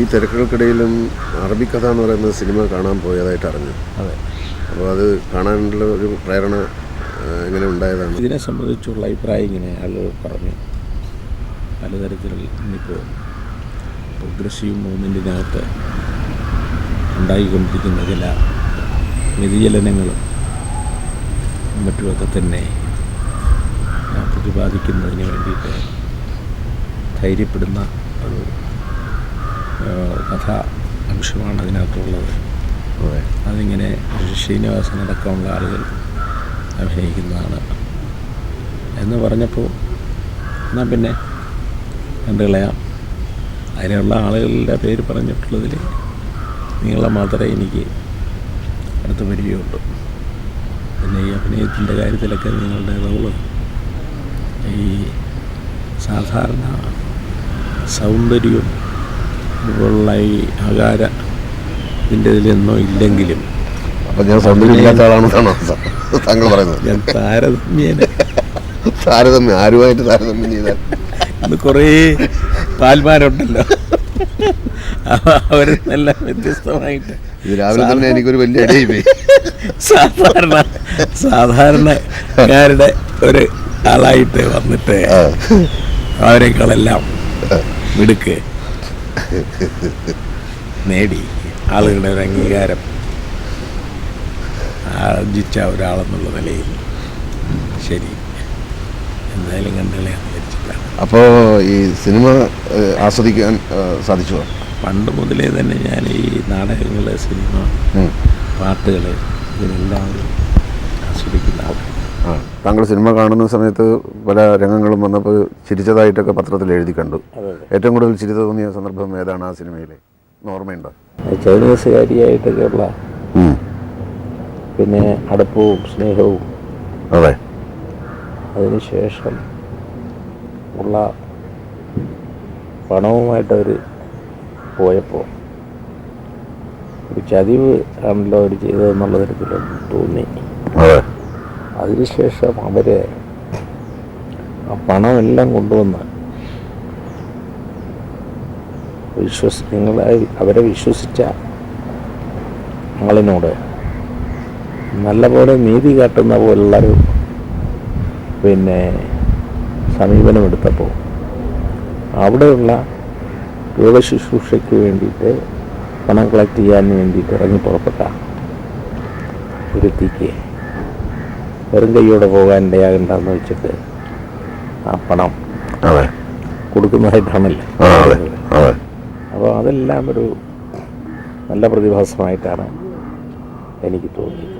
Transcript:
ഈ തിരക്കുകൾക്കിടയിലും അറബിക്കഥ എന്ന് പറയുന്ന സിനിമ കാണാൻ പോയതായിട്ട് അറിഞ്ഞു. അതെ. അപ്പോൾ അത് കാണാനുള്ള ഒരു പ്രേരണ ഇങ്ങനെ എങ്ങനെ ഉണ്ടായതാണ്. ഇതിനെ സംബന്ധിച്ചുള്ള അഭിപ്രായം ഇങ്ങനെ ആളുകൾ പറഞ്ഞു. പലതരത്തിലുള്ള ഇന്നിപ്പോൾ പ്രോഗ്രസീവ് മൂവ്മെന്റിനകത്ത് ഉണ്ടായിക്കൊണ്ടിരിക്കുന്ന ചില വ്യതിചലനങ്ങളും മറ്റുമൊക്കെ തന്നെ പ്രതിപാദിക്കുന്നതിന് വേണ്ടിയിട്ട് ധൈര്യപ്പെടുന്ന ഒരു കഥാ അംശമാണ് അതിനകത്തുള്ളത്. അതെ. അതിങ്ങനെ ശ്രീനിവാസൻ അടക്കമുള്ള ആളുകൾ അഭിനയിക്കുന്നതാണ്. എന്ന് പറഞ്ഞപ്പോൾ എന്നാൽ പിന്നെ? കണ്ടു കളയാം? അതിനുള്ള ആളുകളുടെ പേര് പറഞ്ഞിട്ടുള്ളതിൽ നിങ്ങളെ മാത്രമേ എനിക്ക് അടുത്ത പരിചയമുള്ളൂ പിന്നെ ഈ അഭിനയത്തിന്റെ കാര്യത്തിലൊക്കെ നിങ്ങളുടെ റോൾ ഈ സാധാരണ സൗന്ദര്യവും ഇതുപോലുള്ള ഈ ആകാര ഇതിന്റെ ഇതിലൊന്നും ഇല്ലെങ്കിലും. അപ്പം ഞാൻ സൗന്ദര്യം ഇല്ലാത്ത ആളാണെന്നാണോ താങ്കൾ പറയുന്നത്? ഞാൻ താരതമ്യേന. താരതമ്യം ആരുമായിട്ട് താരതമ്യം ചെയ്താൽ? ഇന്ന് കുറേ പാൽമാരുണ്ടല്ലോ. അവരെല്ലാം വ്യത്യസ്തമായിട്ട് ഇത് രാവിലെ തന്നെ എനിക്കൊരു വലിയ സാധാരണ സാധാരണക്കാരുടെ ഒരു ആളായിട്ട് വന്നിട്ട്. അവരെക്കാളെല്ലാം മിടുക്ക്. നേടി. ആളുകളുടെ ഒരു അംഗീകാരം ആർജിച്ച ഒരാളെന്നുള്ള നിലയിൽ. ശരി. എന്തായാലും കണ്ടല്ലേ വിചാരിച്ചിട്ടാണ്. അപ്പോൾ ഈ സിനിമ ആസ്വദിക്കാൻ സാധിച്ചു? പണ്ട് മുതലേ തന്നെ ഞാൻ ഈ നാടകങ്ങൾ സിനിമ. പാട്ടുകൾ ഇതിനെല്ലാം ആസ്വദിക്കുന്ന ആളാണ്. താങ്കൾ സിനിമ കാണുന്ന സമയത്ത് പല രംഗങ്ങളും വന്നപ്പോൾ ചിരിച്ചതായിട്ടൊക്കെ പത്രത്തിൽ എഴുതി കണ്ടു. ഏറ്റവും കൂടുതൽ ചിരി തോന്നിയ സന്ദർഭം ഏതാണ് ആ സിനിമയിലെ? ഓർമ്മയുണ്ടോ? ചൈനീസുകാരിയായിട്ടൊക്കെയുള്ള. പിന്നെ അടുപ്പവും സ്നേഹവും. അതെ. അതിനുശേഷം ഉള്ള പണവുമായിട്ട് അവർ പോയപ്പോൾ ഒരു ചതിവ് ആണല്ലോ അവർ ചെയ്തതെന്നുള്ള തരത്തിൽ തോന്നി. അതെ. അതിനുശേഷം അവർ ആ പണമെല്ലാം കൊണ്ടുവന്ന് വിശ്വസി നിങ്ങളെ അവരെ വിശ്വസിച്ച ആളിനോട് നല്ലപോലെ നീതി കാട്ടുന്ന പോലുള്ളൊരു പിന്നെ സമീപനമെടുത്തപ്പോൾ അവിടെയുള്ള രോഗശുശ്രൂഷയ്ക്ക് വേണ്ടിയിട്ട് പണം കളക്ട് ചെയ്യാൻ വേണ്ടിയിട്ട് ഇറങ്ങി പുറപ്പെട്ട ഒരുത്തിക്ക് വെറും കൈയോടെ പോകാൻ ഇടയാകണ്ടെന്ന് വെച്ചിട്ട് ആ പണം അതെ. കൊടുക്കുന്നതായിട്ടാണല്ലോ? അപ്പോൾ അതെല്ലാം ഒരു നല്ല പ്രതിഭാസമായിട്ടാണ് എനിക്ക് തോന്നിയത്.